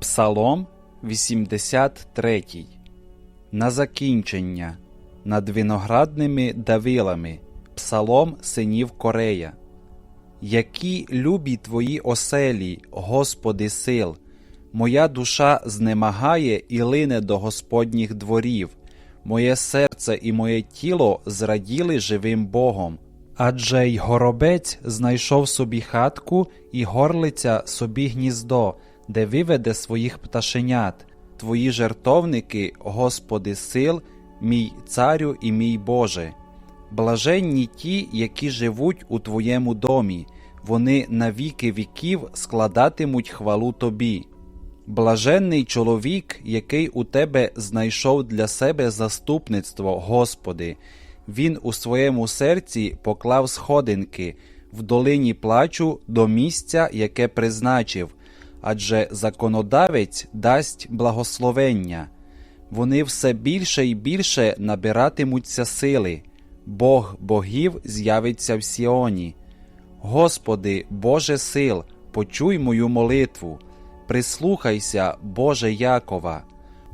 Псалом 83. На закінчення. Над виноградними давилами. Псалом синів Корея. Які любі твої оселі, Господи сил, моя душа знемагає і лине до Господніх дворів, моє серце і моє тіло зраділи живим Богом. Адже й горобець знайшов собі хатку, і горлиця собі гніздо, де виведе своїх пташенят, твої жертовники, Господи сил, мій царю і мій Боже. Блаженні ті, які живуть у Твоєму домі, вони на віки віків складатимуть хвалу Тобі. Блаженний чоловік, який у Тебе знайшов для себе заступництво, Господи, він у своєму серці поклав сходинки. В долині плачу до місця, яке призначив, адже законодавець дасть благословення. Вони все більше і більше набиратимуться сили. Бог богів з'явиться в Сіоні. Господи, Боже сил, почуй мою молитву, прислухайся, Боже Якова.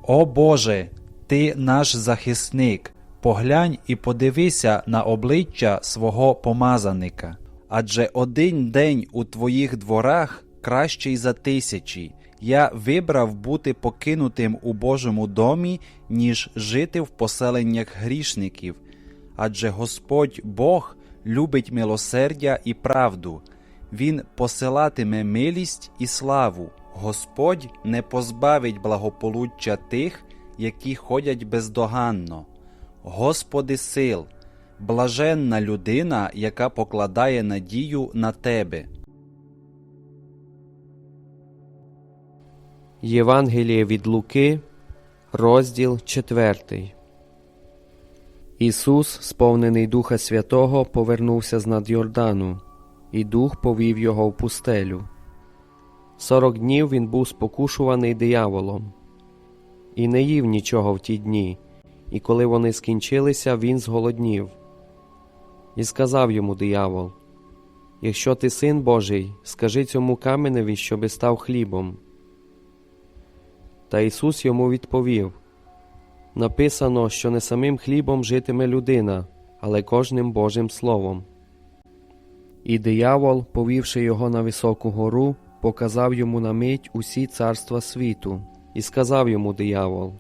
О Боже, Ти наш захисник, поглянь і подивися на обличчя свого помазаника. Адже один день у Твоїх дворах кращий за тисячі. Я вибрав бути покинутим у Божому домі, ніж жити в поселеннях грішників. Адже Господь Бог любить милосердя і правду, Він посилатиме милість і славу. Господь не позбавить благополуччя тих, які ходять бездоганно. Господи сил, блаженна людина, яка покладає надію на Тебе. Євангеліє від Луки, розділ 4. Ісус, сповнений Духа Святого, повернувся з над Йордану, і Дух повів його в пустелю. Сорок днів він був спокушуваний дияволом, і не їв нічого в ті дні, і коли вони скінчилися, він зголоднів. І сказав йому диявол: Якщо ти син Божий, скажи цьому каменеві, щоби став хлібом. Та Ісус йому відповів Написано, що не самим хлібом житиме людина, але кожним Божим Словом. І диявол, повівши його на високу гору, показав йому на мить усі царства світу, і сказав йому диявол: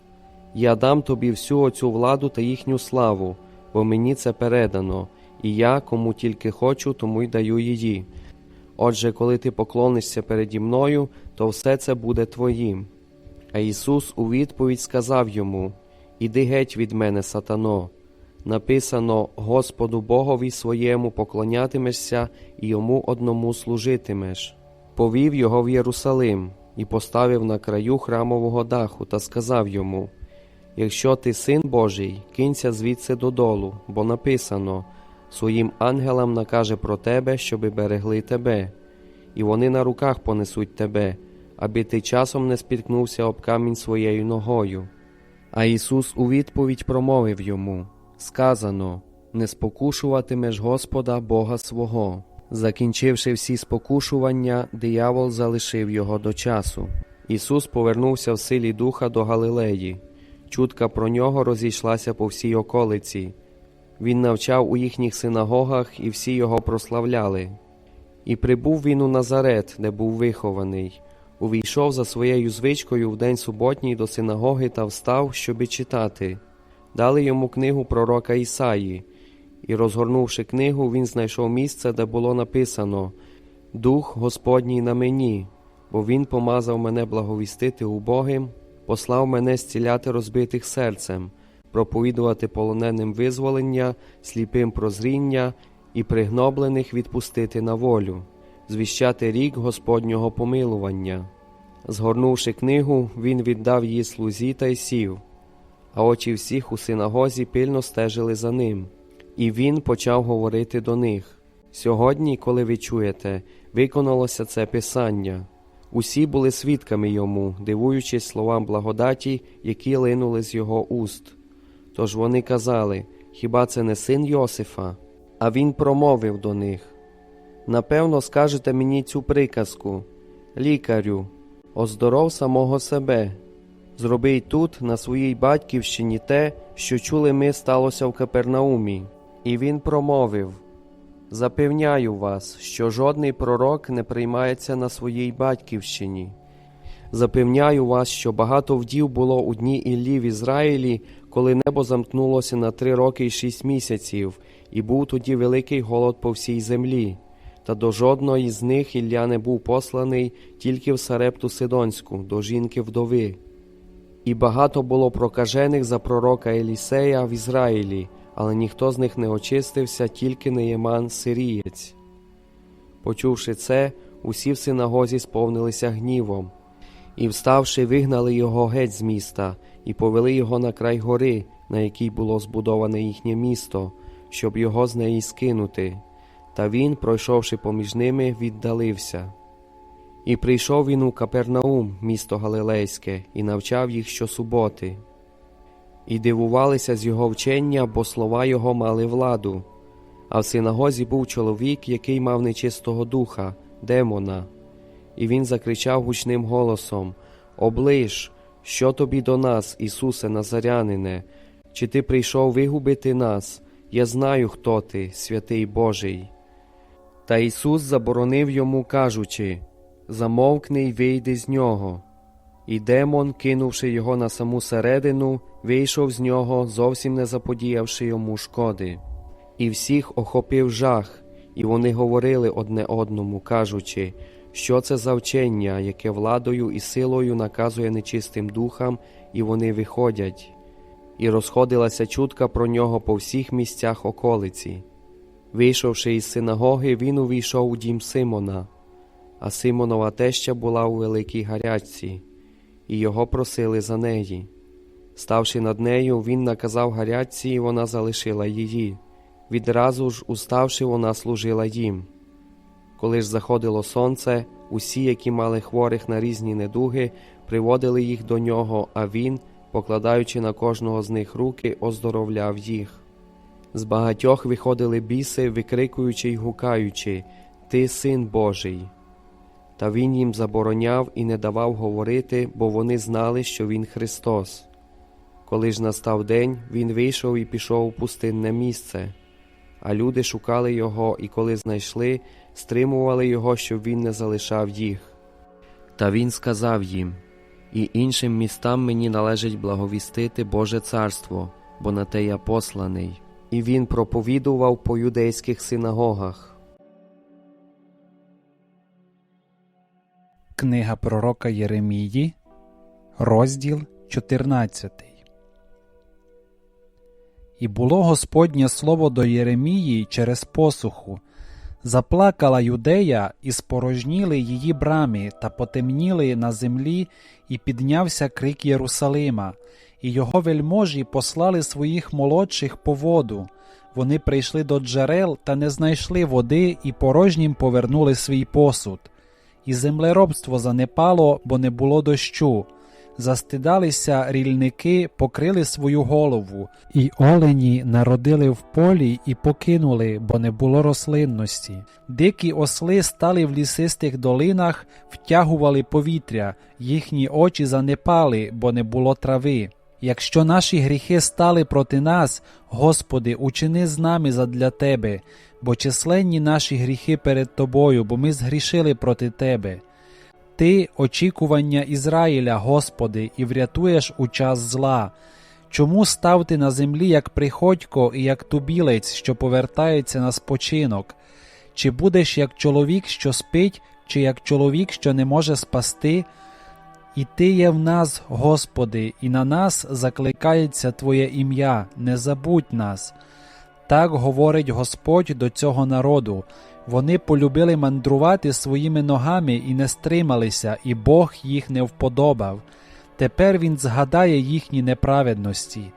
Я дам тобі всю оцю владу та їхню славу, бо мені це передано, і я, кому тільки хочу, тому й даю її. Отже, коли ти поклонишся переді мною, то все це буде твоїм. А Ісус у відповідь сказав йому: Іди геть від мене, сатано. Написано Господу Богові своєму поклонятимешся і йому одному служитимеш. Повів його в Єрусалим і поставив на краю храмового даху та сказав йому: Якщо ти син Божий, кинься звідси додолу, бо написано своїм ангелам накаже про тебе, щоби берегли тебе, і вони на руках понесуть тебе аби ти часом не спіткнувся об камінь своєю ногою. А Ісус у відповідь промовив йому Сказано не спокушуватимеш Господа Бога свого. Закінчивши всі спокушування, диявол залишив його до часу. Ісус повернувся в силі духа до Галилеї. Чутка про нього розійшлася по всій околиці. Він навчав у їхніх синагогах, і всі його прославляли. І прибув він у Назарет, де був вихований. Увійшов за своєю звичкою в день суботній до синагоги та встав, щоби читати. Дали йому книгу пророка Ісаї, і, розгорнувши книгу, він знайшов місце, де було написано Дух Господній на мені, бо Він помазав мене благовістити убогим, послав мене зціляти розбитих серцем, проповідувати полоненим визволення, сліпим прозріння і пригноблених відпустити на волю звіщати рік Господнього помилування. Згорнувши книгу, він віддав її слузі та й сів, а очі всіх у синагозі пильно стежили за ним, і він почав говорити до них Сьогодні, коли ви чуєте, виконалося це Писання. Усі були свідками йому, дивуючись словам благодаті, які линули з його уст. Тож вони казали Хіба це не син Йосифа? А він промовив до них Напевно, скажете мені цю приказку Лікарю, Оздоров самого себе. Зроби й тут, на своїй батьківщині, те, що чули ми сталося в Капернаумі. І він промовив Запевняю вас, що жодний пророк не приймається на своїй батьківщині. Запевняю вас, що багато вдів було у дні Іллі в Ізраїлі, коли небо замкнулося на три роки й шість місяців, і був тоді великий голод по всій землі. Та до жодної з них Ілля не був посланий тільки в Сарепту Сидонську, до жінки вдови. І багато було прокажених за пророка Елісея в Ізраїлі, але ніхто з них не очистився, тільки Неєман Сирієць. Почувши це, усі в синагозі сповнилися гнівом, і, вставши, вигнали його геть з міста і повели його на край гори, на якій було збудоване їхнє місто, щоб його з неї скинути. Та він, пройшовши поміж ними, віддалився. І прийшов він у Капернаум, місто Галилейське, і навчав їх щосуботи. І дивувалися з його вчення, бо слова його мали владу. А в синагозі був чоловік, який мав нечистого духа, демона. І він закричав гучним голосом: Оближ, що тобі до нас, Ісусе Назарянине? Чи ти прийшов вигубити нас? Я знаю, хто ти, святий Божий. Та Ісус заборонив йому, кажучи Замовкни й вийди з нього. І демон, кинувши його на саму середину, вийшов з нього, зовсім не заподіявши йому шкоди. І всіх охопив жах, і вони говорили одне одному, кажучи, що це за вчення, яке владою і силою наказує нечистим духам, і вони виходять. І розходилася чутка про нього по всіх місцях околиці. Вийшовши із синагоги, він увійшов у дім Симона, а Симонова теща була у великій гарячці, і його просили за неї. Ставши над нею, він наказав гарячці, і вона залишила її. Відразу ж, уставши, вона служила їм. Коли ж заходило сонце, усі, які мали хворих на різні недуги, приводили їх до нього, а він, покладаючи на кожного з них руки, оздоровляв їх. З багатьох виходили біси, викрикуючи й гукаючи Ти син Божий. Та він їм забороняв і не давав говорити, бо вони знали, що він Христос. Коли ж настав день, він вийшов і пішов у пустинне місце. А люди шукали його, і коли знайшли, стримували його, щоб він не залишав їх. Та він сказав їм І іншим містам мені належить благовістити Боже царство, бо на те я посланий. І він проповідував по юдейських синагогах. Книга пророка Єремії, розділ 14. І було Господнє слово до Єремії через посуху. Заплакала юдея, і спорожніли її брами, та потемніли на землі, і піднявся крик Єрусалима, і його вельможі послали своїх молодших по воду. Вони прийшли до джерел та не знайшли води, і порожнім повернули свій посуд. І землеробство занепало, бо не було дощу. Застидалися рільники, покрили свою голову, і олені народили в полі і покинули, бо не було рослинності. Дикі осли стали в лісистих долинах, втягували повітря, їхні очі занепали, бо не було трави. Якщо наші гріхи стали проти нас, Господи, учини з нами задля Тебе, бо численні наші гріхи перед Тобою, бо ми згрішили проти Тебе. Ти очікування Ізраїля, Господи, і врятуєш у час зла. Чому став ти на землі, як приходько і як тубілець, що повертається на спочинок? Чи будеш як чоловік, що спить, чи як чоловік, що не може спасти? І Ти є в нас, Господи, і на нас закликається Твоє ім'я, не забудь нас. Так говорить Господь до цього народу. Вони полюбили мандрувати своїми ногами і не стрималися, і Бог їх не вподобав. Тепер Він згадає їхні неправедності.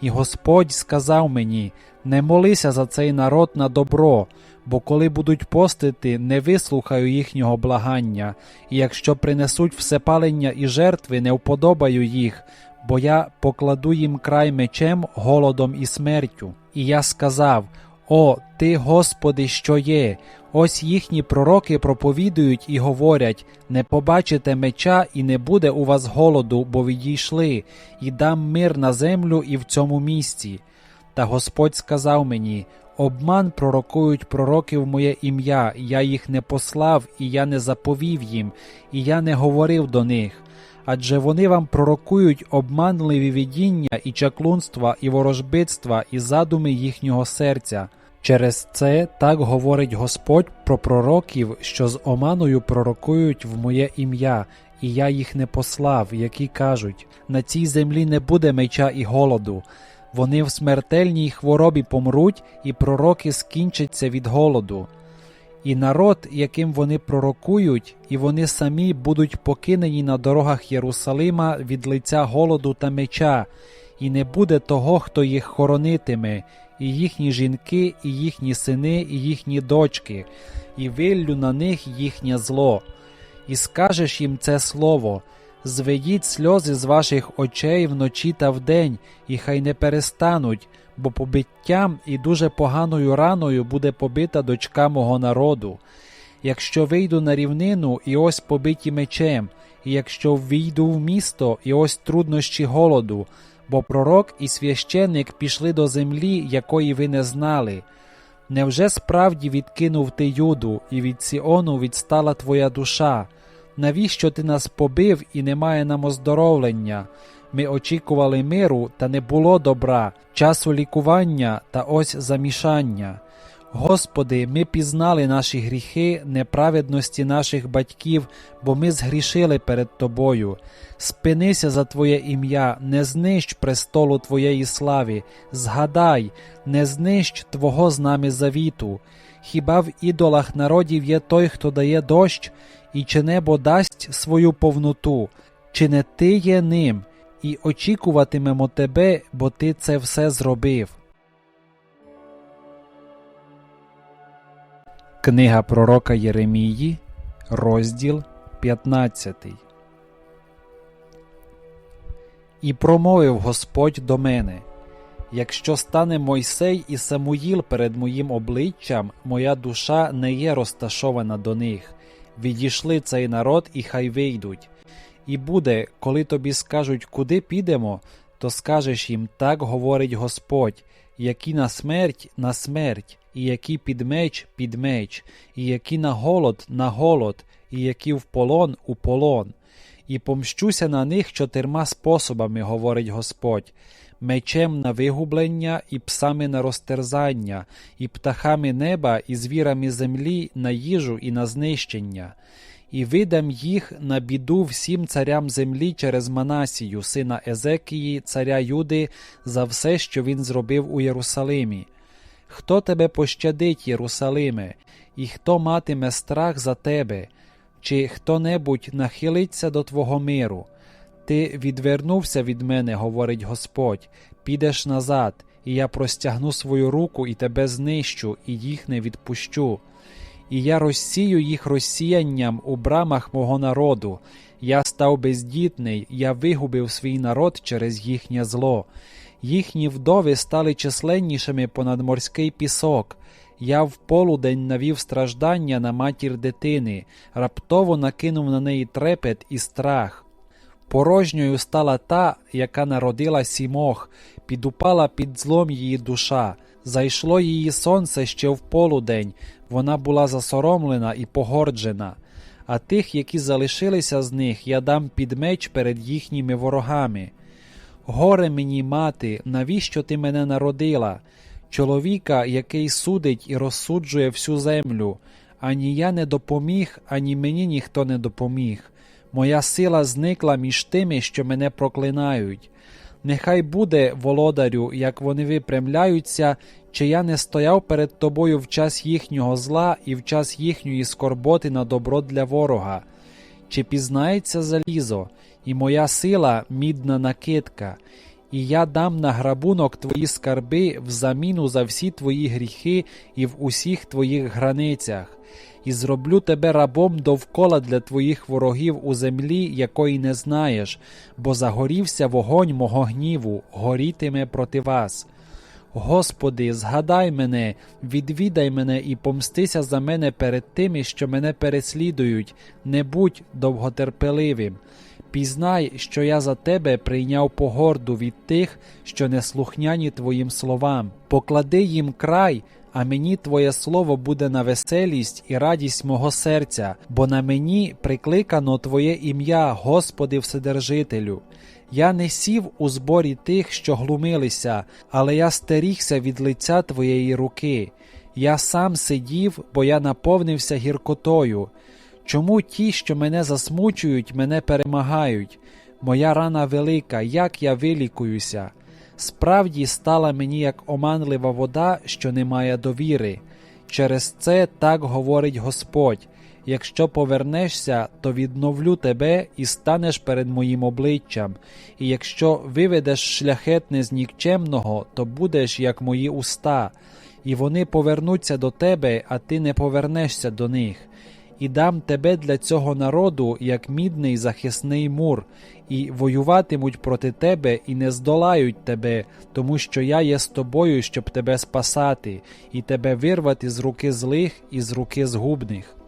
І Господь сказав мені: не молися за цей народ на добро, бо коли будуть постити, не вислухаю їхнього благання, і якщо принесуть всепалення і жертви, не вподобаю їх, бо я покладу їм край мечем, голодом і смертю. І я сказав: О, ти, Господи, що є! Ось їхні пророки проповідують і говорять: не побачите меча, і не буде у вас голоду, бо відійшли, і дам мир на землю і в цьому місці. Та Господь сказав мені: Обман пророкують пророки в моє ім'я, я їх не послав, і я не заповів їм, і я не говорив до них. Адже вони вам пророкують обманливі видіння і чаклунства, і ворожбитства, і задуми їхнього серця. Через це так говорить Господь про пророків, що з оманою пророкують в моє ім'я, і я їх не послав, які кажуть: на цій землі не буде меча і голоду. Вони в смертельній хворобі помруть, і пророки скінчаться від голоду. І народ, яким вони пророкують, і вони самі будуть покинені на дорогах Єрусалима від лиця голоду та меча, і не буде того, хто їх хоронитиме, і їхні жінки, і їхні сини, і їхні дочки, і виллю на них їхнє зло. І скажеш їм це слово. Зведіть сльози з ваших очей вночі та вдень, і хай не перестануть, бо побиттям і дуже поганою раною буде побита дочка мого народу. Якщо вийду на рівнину, і ось побиті мечем, і якщо війду в місто, і ось труднощі голоду, бо пророк і священник пішли до землі, якої ви не знали. Невже справді відкинув ти юду, і від Сіону відстала твоя душа? Навіщо ти нас побив і немає нам оздоровлення? Ми очікували миру, та не було добра, часу лікування та ось замішання. Господи, ми пізнали наші гріхи, неправедності наших батьків, бо ми згрішили перед Тобою. Спинися за Твоє ім'я, не знищ престолу Твоєї слави, згадай, не знищ Твого з нами завіту. Хіба в ідолах народів є той, хто дає дощ, і чи небо дасть свою повноту, чи не ти є ним, і очікуватимемо тебе, бо ти це все зробив. Книга пророка Єремії, розділ 15. І промовив Господь до мене: Якщо стане Мойсей і Самуїл перед моїм обличчям, моя душа не є розташована до них. Відійшли цей народ, і хай вийдуть. І буде, коли тобі скажуть, куди підемо, то скажеш їм так говорить Господь, які на смерть на смерть, і які під меч під меч, і які на голод на голод, і які в полон у полон. І помщуся на них чотирма способами, говорить Господь, мечем на вигублення, і псами на розтерзання, і птахами неба, і звірами землі на їжу і на знищення. І видам їх на біду всім царям землі через Манасію, сина Езекії, царя Юди, за все, що він зробив у Єрусалимі. Хто тебе пощадить, Єрусалиме, і хто матиме страх за тебе, чи хто небудь нахилиться до твого миру? Ти відвернувся від мене, говорить Господь, підеш назад, і я простягну свою руку і тебе знищу, і їх не відпущу. І я розсію їх розсіянням у брамах мого народу. Я став бездітний, я вигубив свій народ через їхнє зло. Їхні вдови стали численнішими понад морський пісок. Я в полудень навів страждання на матір дитини, раптово накинув на неї трепет і страх. Порожньою стала та, яка народила сімох, підупала під злом її душа. Зайшло її сонце ще в полудень, вона була засоромлена і погорджена. А тих, які залишилися з них, я дам під меч перед їхніми ворогами. Горе мені, мати, навіщо ти мене народила? Чоловіка, який судить і розсуджує всю землю. Ані я не допоміг, ані мені ніхто не допоміг. Моя сила зникла між тими, що мене проклинають. Нехай буде, володарю, як вони випрямляються, чи я не стояв перед тобою в час їхнього зла і в час їхньої скорботи на добро для ворога. Чи пізнається залізо, і моя сила мідна накидка, і я дам на грабунок твої скарби в заміну за всі твої гріхи і в усіх твоїх границях, і зроблю тебе рабом довкола для твоїх ворогів у землі, якої не знаєш, бо загорівся вогонь мого гніву, горітиме проти вас. Господи, згадай мене, відвідай мене і помстися за мене перед тими, що мене переслідують, не будь довготерпеливим. Пізнай, що я за тебе прийняв погорду від тих, що неслухняні твоїм словам. Поклади їм край, а мені твоє слово буде на веселість і радість мого серця, бо на мені прикликано Твоє ім'я, Господи Вседержителю. Я не сів у зборі тих, що глумилися, але я стерігся від лиця Твоєї руки. Я сам сидів, бо я наповнився гіркотою. Чому ті, що мене засмучують, мене перемагають? Моя рана велика, як я вилікуюся. Справді стала мені як оманлива вода, що не має довіри. Через це так говорить Господь. Якщо повернешся, то відновлю тебе і станеш перед моїм обличчям, і якщо виведеш шляхетне з нікчемного, то будеш як мої уста, і вони повернуться до тебе, а ти не повернешся до них і дам тебе для цього народу як мідний захисний мур, і воюватимуть проти тебе і не здолають тебе, тому що я є з тобою, щоб тебе спасати, і тебе вирвати з руки злих і з руки згубних.